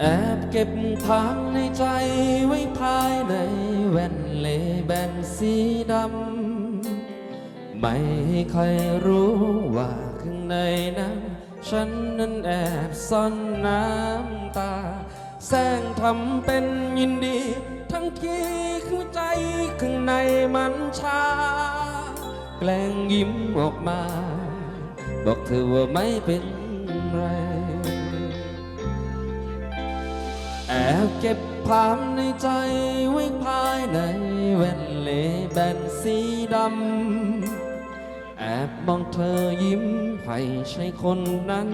แอบเก็บความในใจไว้ภายในแว่นเลแบนสีดำ ไม่ให้ใครรู้ว่าข้างในนั้น ฉันนั้นแอบซ่อนน้ำตา แสร้งทำเป็นยินดี ทั้งที่หัวใจข้างในมันชา แกล้งยิ้มออกมา บอกเธอว่าไม่เป็นไร แอบเก็บความในใจไว้ภายในแว่นเลแบนสีดำ แอบมองเธอยิ้มให้ใช่คนนั้น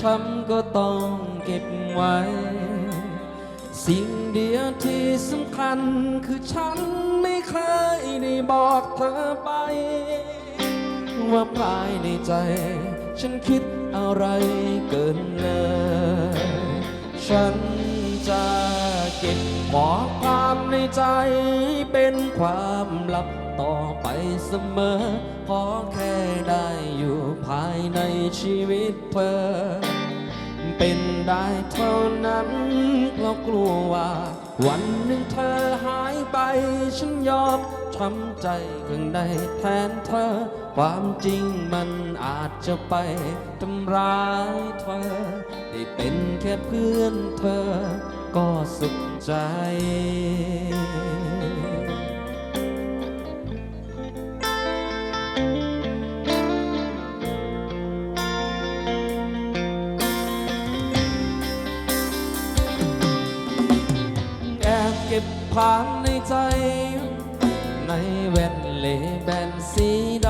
ช้ำก็ต้องเก็บไว้ สิ่งเดียวที่สำคัญคือฉันไม่เคยได้บอกเธอไป ว่าภายในใจ ฉันคิดอะไรเกินเลยฉัน จะเก็บบอกความในใจเป็นความลับต่อไปเสมอ ขอแค่ได้อยู่ภายในชีวิตเธอ เป็นได้เท่านั้นเพราะกลัวว่า วันหนึ่งเธอหายไป ฉันยอมช้ำใจข้างในแทนเธอ ความจริงมันอาจจะไปทำร้ายเธอ ได้เป็นแค่เพื่อนเธอ ก็สุขใจ แอบเก็บความในใจ ในแว่นเลแบนสีด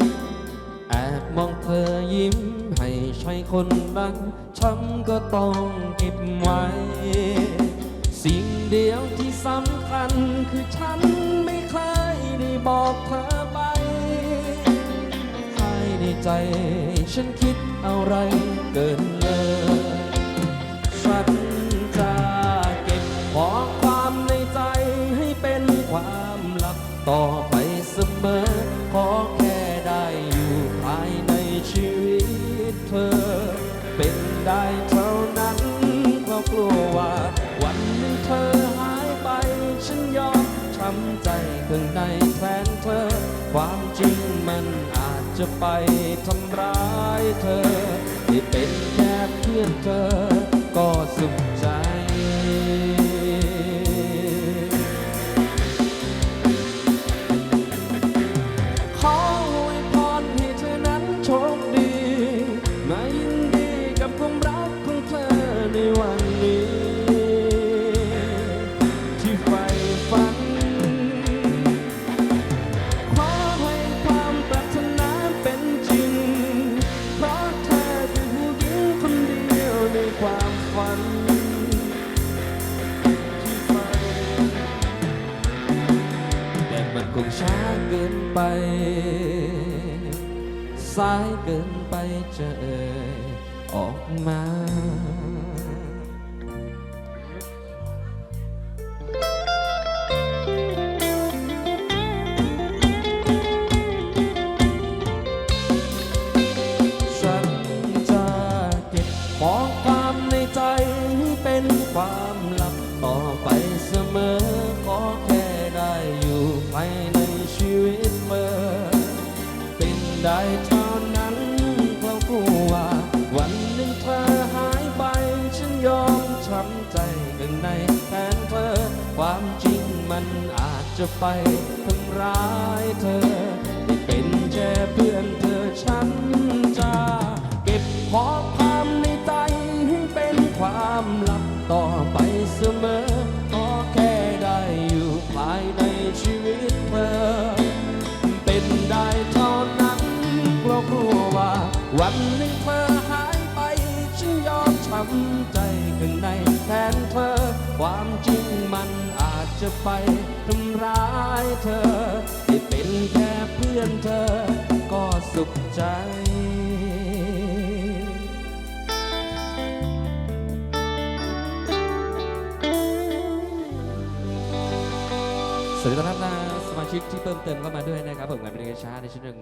ำ แอบมองเธอยิ้มให้ใช่คนนั้น ช้ำก็ต้องเก็บไว้ สิ่งเดียวที่สำคัญคือฉันไม่เคยได้บอกเธอไป ให้ในใจ ฉันคิดอะไรเกินเลย ได้เท่านั้นเพราะกลัวว่า วันหนึ่งเธอหายไป ฉันยอมช้ำใจข้างในแทนเธอ ความจริงมันอาจจะไปทำร้ายเธอที่เป็นแค่เพื่อนเธอ ความฝันที่ไปแต่มันคงช้าเกินไป สายเกินไปจะเอ่ยออกมา ได้เท่านั้นเพราะกลัวว่าวันหนึ่งเธอหายไป ฉันยอมช้ำใจข้างในแทนเธอ ความจริงมันอาจจะไปทำร้ายเธอ ใจข้างในแทนเธอ ความจริงมันอาจจะไปทำร้ายเธอได้เป็นแค่เพื่อนเธอ ก็สุขใจสวัสดีต้อนรับนะสมาชิกที่เพิ่มเติมเข้ามาด้วยนะครับผมงานเป็นเอกชาในชุดหนึ่ง